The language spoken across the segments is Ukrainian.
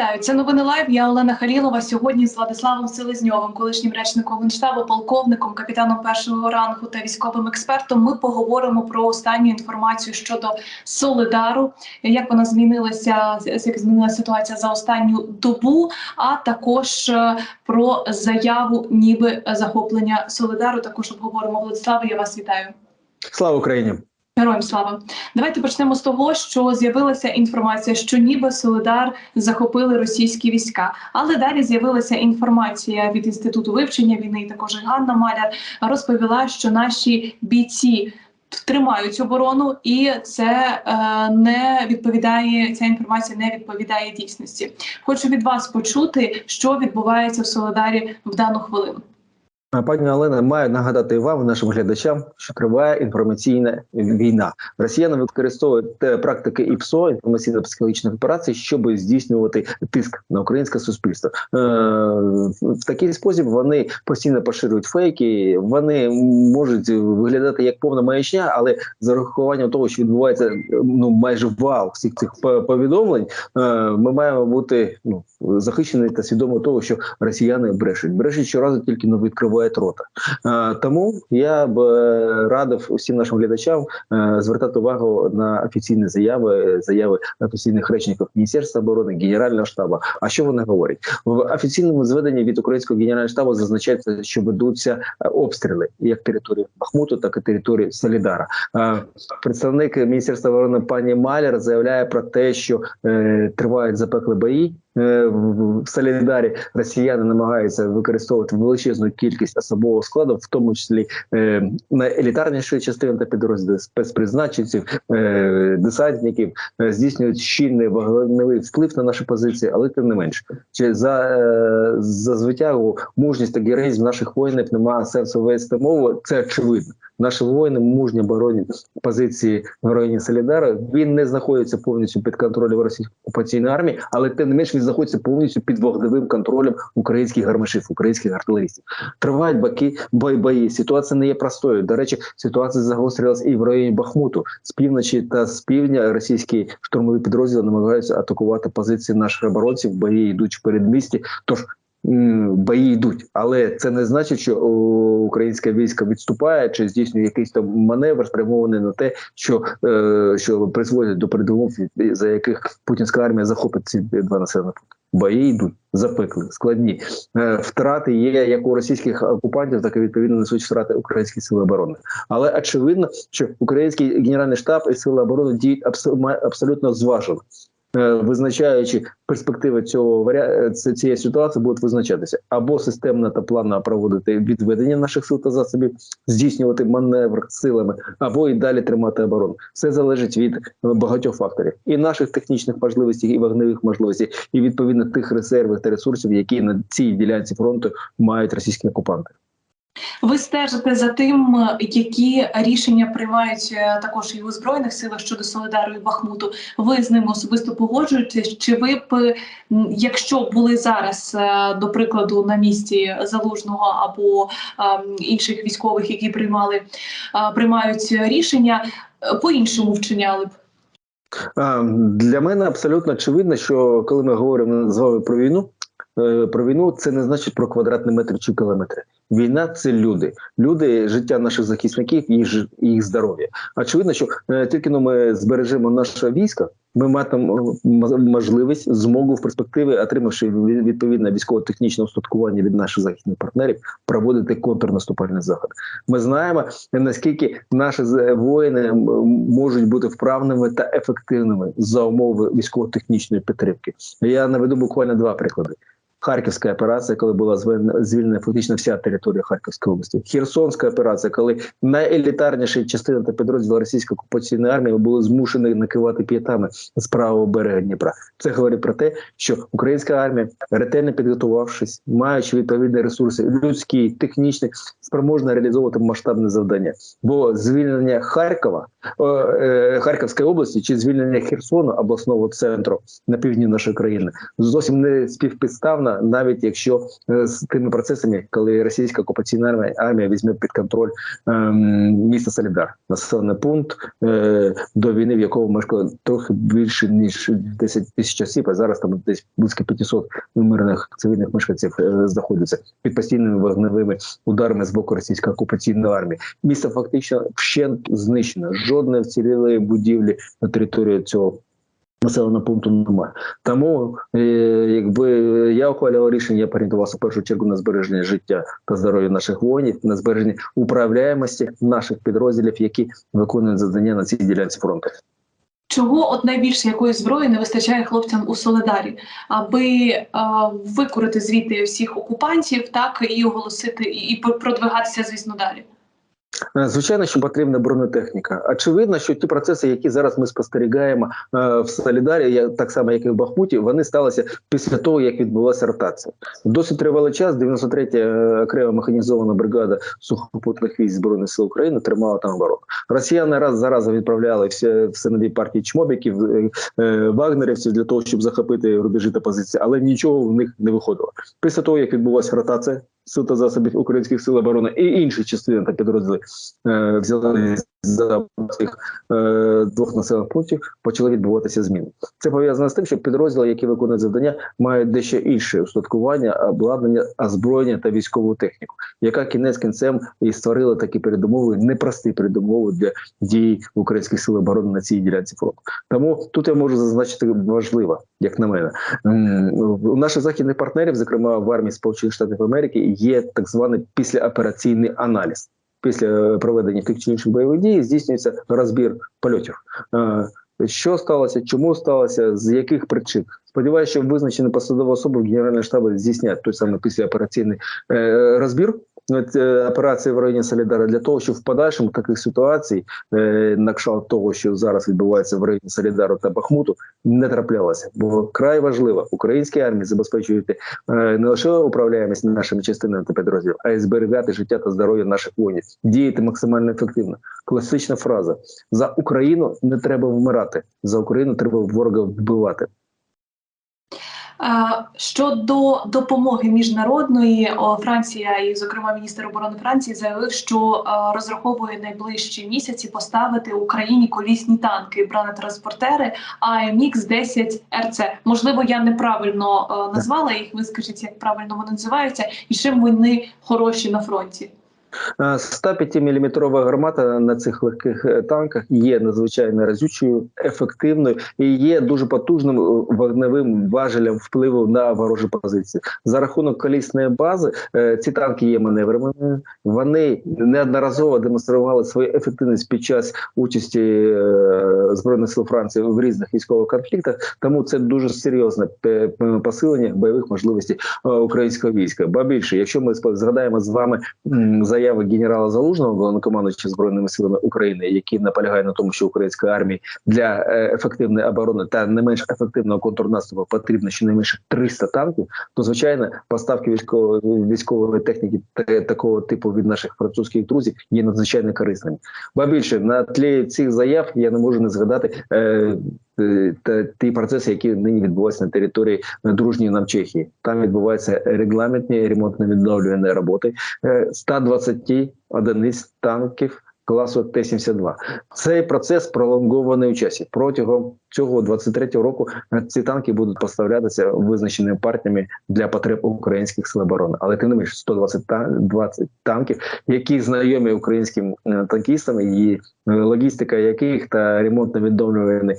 Вітаю, це новини лайв. Я Олена Халілова. Сьогодні з Владиславом Селезньовим, колишнім речником Генштабу, полковником, капітаном першого рангу та військовим експертом. Ми поговоримо про останню інформацію щодо Солидару, як вона змінилася, як змінилася ситуація за останню добу, а також е, про заяву, ніби захоплення Солидару. Також обговоримо Владиславе. Я вас вітаю. Слава Україні! Героям слава. Давайте почнемо з того, що з'явилася інформація, що ніби Солидар захопили російські війська. Але далі з'явилася інформація від інституту вивчення війни. і Також Ганна Маляр розповіла, що наші бійці. Тримають оборону, і це е, не відповідає. Ця інформація не відповідає дійсності. Хочу від вас почути, що відбувається в Солидарі в дану хвилину. Пані Олена, маю нагадати вам, нашим глядачам, що триває інформаційна війна. Росіяни використовують те практики ІПСО інформаційно-психологічних операцій, щоб здійснювати тиск на українське суспільство. Е, в такий спосіб вони постійно поширюють фейки. Вони можуть виглядати як повна маячня, але з урахуванням того, що відбувається ну майже вал всіх цих повідомлень, е, ми маємо бути ну захищені та свідомо того, що росіяни брешуть. Брешуть щоразу тільки не відкривають рота. Е, тому я б е, радив усім нашим глядачам е, звертати увагу на офіційні заяви, заяви офіційних речників Міністерства оборони, Генерального штабу. А що вони говорять в офіційному зведенні від українського генерального штабу? Зазначається, що ведуться обстріли як території Бахмуту, так і території Солідара. Представник міністерства оборони пані Маляр заявляє про те, що е, тривають запекли бої. В Солідарі росіяни намагаються використовувати величезну кількість особового складу, в тому числі е, найелітарнішої частини та підрозділи спецпризначенців, е, десантників е, здійснюють щільний вогневий вплив на наші позиції, але тим не менше, чи за е, за звитягу мужність та героїзм наших воїнів немає сенсу вести мову. Це очевидно. Наші воїни мужні боронять позиції в районі Солідара. Він не знаходиться повністю під контролем російської окупаційної армії, але тим не менш він знаходиться повністю під вогневим контролем українських гармашів, українських артилеристів. Тривають баки бої бої. Ситуація не є простою. До речі, ситуація загострилась і в районі Бахмуту з півночі та з півдня. Російські штурмові підрозділи намагаються атакувати позиції наших оборонців. Бої йдуть в передмісті. Тож Бої йдуть, але це не значить, що українське військо відступає чи здійснює якийсь там маневр, спрямований на те, що е, що призводить до передумов, за яких путінська армія захопить ці два населені пункти. Бої йдуть запекли, складні е, втрати є як у російських окупантів, так і відповідно несуть втрати українські сили оборони. Але очевидно, що український генеральний штаб і сили оборони діють абсолютно зважено. Е, визначаючи перспективи цього варіа... цієї ситуації, будуть визначатися або системно та планно проводити відведення наших сил та засобів, здійснювати маневр силами, або і далі тримати оборону. Все залежить від багатьох факторів і наших технічних можливостей, і вогневих можливостей, і відповідно тих резервів та ресурсів, які на цій ділянці фронту мають російські окупанти. Ви стежите за тим, які рішення приймають е, також і у збройних силах щодо Солидару і Бахмуту. Ви з ними особисто погоджуєтесь? Чи ви б, якщо були зараз, е, до прикладу, на місці залужного або інших військових, які приймали приймають рішення, по іншому вчиняли б? Для мене абсолютно очевидно, що коли ми говоримо з вами про війну, е, про війну це не значить про квадратний метр чи кілометри. Війна це люди, люди, життя наших захисників, їх їх здоров'я. Очевидно, що е, тільки ну, ми збережемо наше військо, ми матимемо можливість змогу в перспективі, отримавши відповідне військово-технічне устаткування від наших захисних партнерів, проводити контрнаступальний заход. Ми знаємо наскільки наші воїни можуть бути вправними та ефективними за умови військово-технічної підтримки. Я наведу буквально два приклади. Харківська операція, коли була звільнена фактично вся територія Харківської області, Херсонська операція, коли найелітарніші частини та підрозділи російської окупаційної армії були змушені накивати п'ятами з правого берега Дніпра. Це говорить про те, що українська армія, ретельно підготувавшись, маючи відповідні ресурси, людські, технічні, спроможна реалізовувати масштабне завдання. Бо звільнення Харкова е, Харківської області чи звільнення Херсону обласного центру на півдні нашої країни зовсім не співпідставно Силоборона, навіть якщо е, з тими процесами, коли російська окупаційна армія, візьме під контроль ем, місто Солідар, населений пункт е, до війни, в якому мешкало трохи більше ніж 10 тисяч осіб, а зараз там десь близько 500 мирних цивільних мешканців е, знаходяться під постійними вогневими ударами з боку російської окупаційної армії. Місто фактично вщент знищено. Жодної вцілілої будівлі на території цього. Населеного пункту немає. Тому, е, якби я ухвалював рішення, я орієнтувався в першу чергу на збереження життя та здоров'я наших воїнів, на збереження управляємості наших підрозділів, які виконують завдання на цій ділянці фронту. Чого от найбільше якої зброї не вистачає хлопцям у Соледарі, аби е, викорити звідти всіх окупантів, так і оголосити і продвигатися, звісно, далі. Е, Звичайно, що потрібна бронетехніка. Очевидно, що ті процеси, які зараз ми спостерігаємо е, в Солідарі, так само як і в Бахмуті, вони сталися після того, як відбулася ротація. Досить тривалий час 93 я окрема механізована бригада сухопутних військ збройних сил України тримала там оборону. Росіяни раз за разом відправляли всі в синові партії чмобіків, е, е, вагнерівців для того, щоб захопити рубежі та позиції, але нічого в них не виходило. Після того, як відбулася ротація та засобів українських сил оборони і інші частини та підрозділи е, взяли за цих е, двох населених пунктів, почали відбуватися зміни. Це пов'язано з тим, що підрозділи, які виконують завдання, мають дещо інше устаткування, обладнання, озброєння та військову техніку, яка кінець кінцем і створила такі передумови, непрості передумови для дій українських сил оборони на цій ділянці фронту. Тому тут я можу зазначити важливо, як на мене. У наших західних партнерів, зокрема в армії Сполучених Штатів Америки, є так званий післяопераційний аналіз. Після проведення тих чи інших бойових дій здійснюється розбір польотів. Е, Що сталося, чому сталося, з яких причин? Сподіваюся, що визначені посадові особи в Генеральному штабі здійснять той самий післяопераційний е, розбір е, операції в районі Солідара для того, щоб в подальшому таких ситуацій, е, на кшталт того, що зараз відбувається в районі Солідару та Бахмуту, не траплялося. Бо край важливо українській армії забезпечувати е, не лише управляємість нашими частинами та підрозділів, а й зберігати життя та здоров'я наших воїнів, діяти максимально ефективно. Класична фраза: за Україну не треба вмирати, за Україну треба ворога вбивати. Е, Щодо допомоги міжнародної, Франція і, зокрема, міністр оборони Франції заявив, що е, розраховує найближчі місяці поставити Україні колісні танки, бронетранспортери АМХ 10 РЦ. Можливо, я неправильно е, назвала їх. Ви скажіть, як правильно вони називаються, і чим вони хороші на фронті. 105-мм гармата на цих легких е, танках є надзвичайно разючою, ефективною і є дуже потужним е, вогневим важелем впливу на ворожі позиції. За рахунок колісної бази е, ці танки є маневреними. Вони неодноразово демонстрували свою ефективність під час участі збройних сил Франції в різних військових конфліктах. Тому це дуже серйозне посилення бойових можливостей українського війська. Ба більше, якщо ми згадаємо з вами м, заяви генерала Залужного, головнокомандуюча збройними силами України, який наполягає на тому, що українській армії для е, ефективної оборони та не менш ефективного контрнаступу потрібно щонайменше 300 танків. То звичайно, поставки військової військової техніки та- такого типу від наших французьких друзів є надзвичайно корисними. Ба більше на тлі цих заяв я не можу не згадати. Е, е, ті процеси, які нині відбуваються на території е, дружньої нам Чехії, там відбуваються регламентні ремонтно-відновлювані роботи. Е, 120 одиниць танків класу Т-72. Цей процес пролонгований у часі. Протягом цього 23-го року е, ці танки будуть поставлятися визначеними партіями для потреб українських сил оборони. Але тим не менше 120 та- 20 танків, які знайомі українським е, танкістам, і е, логістика яких та ремонтно-відновлювані е,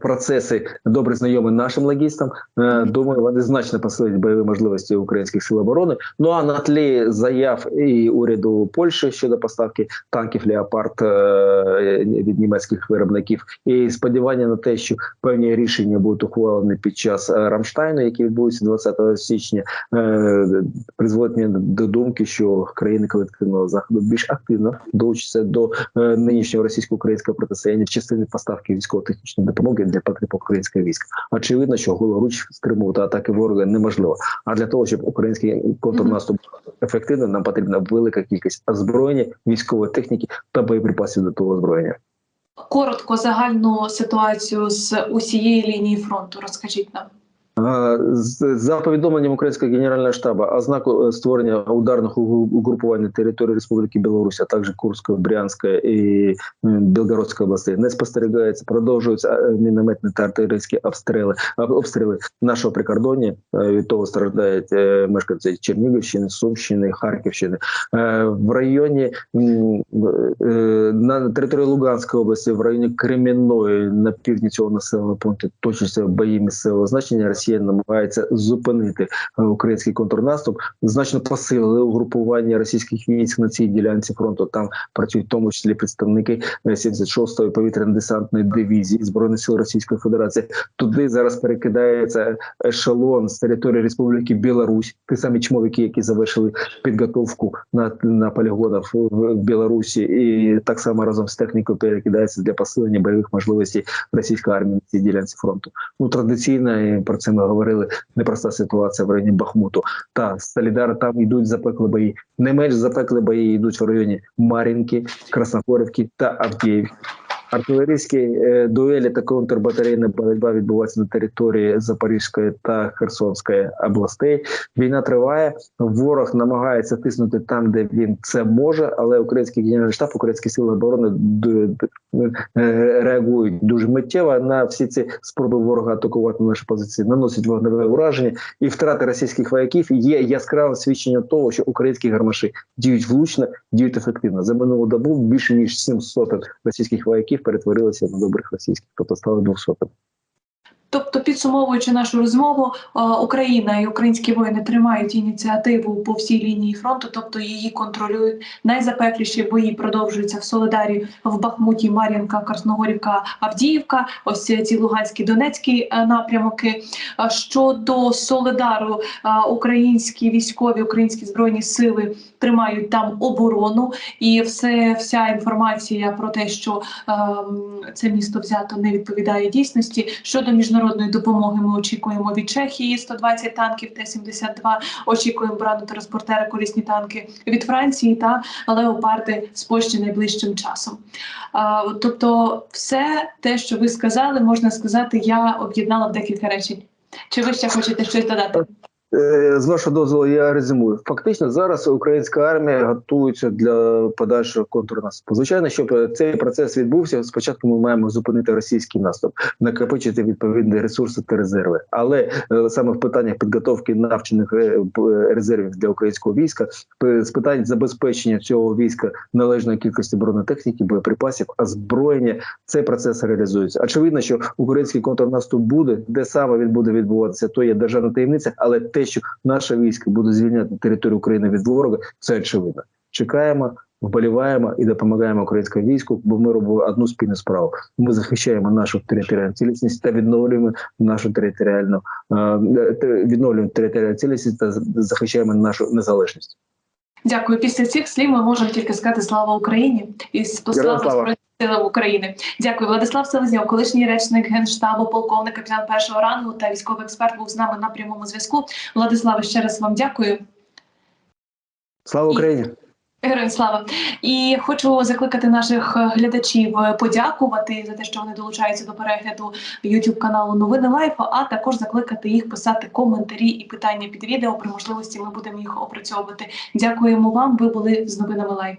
процеси добре знайомі нашим логістам. Е, Думаю, вони значно посилять бойові можливості українських сил оборони. Ну а на тлі заяв і уряду Польщі щодо поставки танків Леопард е, від німецьких виробників, і сподівання на те, що певні рішення будуть ухвалені під час е, Рамштайну, який відбудеться 20 січня, е, призводить мене до думки, що країни колективного заходу більш активно долучаться до е, нинішнього російсько-українського протистояння в частині поставки військово-технічної допомоги для потреб українських військ. Очевидно, що голоруч стримувати атаки ворога неможливо. А для того, щоб український контрнаступ був ефективним, нам потрібна велика кількість озброєння, військової техніки та боєприпасів до того озброєння. Коротко загальну ситуацію з усієї лінії фронту. Розкажіть нам. За повідомленням Українського генерального штабу, ознаку е, створення ударних угру- угрупувань на території Республіки Білорусь, а також Курської, Брянської і Білгородської областей не спостерігається. Продовжуються е, мінометні та артилерійські обстріли обстріли нашого прикордоння. Е, Від того страждають мешканці Чернігівщини, Сумщини, Харківщини. В районі на території Луганської області, в районі Кремінної, на півдні цього населеного пункту точаться бої місцевого значення. Росія намагається зупинити е, український контрнаступ. Значно посилили угрупування російських військ на цій ділянці фронту. Там працюють в тому числі представники е, 76-ї повітряно-десантної дивізії збройних сил Російської Федерації. Туди зараз перекидається ешелон з території Республіки Білорусь. Ті самі чмовики, які завершили підготовку на, на полігонах в Білорусі, і так само разом з технікою перекидається для посилення бойових можливостей російської армії на цій ділянці фронту. Ну традиційно про це ми говорили. Непроста ситуація в районі Бахмуту та Солідар Там йдуть запекли бої. Не менш запекли бої йдуть в районі Мар'їнки, Красногорівки та Авдіївки. Артилерійські е, дуелі та контрбатарейна боротьба відбувається на території Запорізької та Херсонської областей. Війна триває. Ворог намагається тиснути там, де він це може, але український генеральний штаб, українські сили оборони е, реагують дуже миттєво на всі ці спроби ворога атакувати наші позиції, наносять вогневе ураження і втрати російських вояків є яскравим свідченням того, що українські гармаші діють влучно, діють ефективно. За минулу добу більше ніж 700 російських вояків перетворилися на добрих російських, тобто стали 200. Тобто, підсумовуючи нашу розмову, е, Україна і українські воїни тримають ініціативу по всій лінії фронту, тобто її контролюють. Найзапекліші бої продовжуються в Солидарі, в Бахмуті, Мар'їнка, Красногорівка, Авдіївка. Ось ці Луганські, Донецькі е, напрямки. А Щодо Солидару, е, українські військові, українські збройні сили тримають там оборону, і все вся інформація про те, що ем, це місто взято не відповідає дійсності. Щодо міжнародної допомоги, ми очікуємо від Чехії 120 танків Т-72, очікуємо бронетранспортери, колісні танки від Франції та леопарди з Польщі найближчим часом. А, тобто, все те, що ви сказали, можна сказати, я об'єднала в декілька речень. Чи ви ще хочете щось додати? Е, З вашого дозволу я резюмую. Фактично зараз українська армія готується для подальшого контрнаступу. Звичайно, щоб цей процес відбувся, спочатку ми маємо зупинити російський наступ, накопичити відповідні ресурси та резерви. Але е, саме в питаннях підготовки навчених е, резервів для українського війська, з питань забезпечення цього війська належної кількості бронетехніки, боєприпасів, озброєння, цей процес реалізується. Очевидно, що український контрнаступ буде, де саме він буде відбуватися, то є державна таємниця, але те, що наше військо буде звільняти територію України від ворога, це очевидно. Чекаємо, вболіваємо і допомагаємо українському війську, бо ми робимо одну спільну справу. Ми захищаємо нашу територіальну цілісність та відновлюємо нашу територіальну е, відновлюємо територіальну цілісність та захищаємо нашу незалежність. Дякую. Після цих слів ми можемо тільки сказати слава Україні і. Збройним силам України. Дякую, Владислав Селезньов, колишній речник генштабу, полковник капітан першого рангу та військовий експерт був з нами на прямому зв'язку. Владиславе, ще раз вам дякую. Слава Україні! Героям слава! І хочу закликати наших глядачів подякувати за те, що вони долучаються до перегляду youtube каналу Новини Лайф, а також закликати їх писати коментарі і питання під відео. При можливості ми будемо їх опрацьовувати. Дякуємо вам. Ви були з новинами Лайф.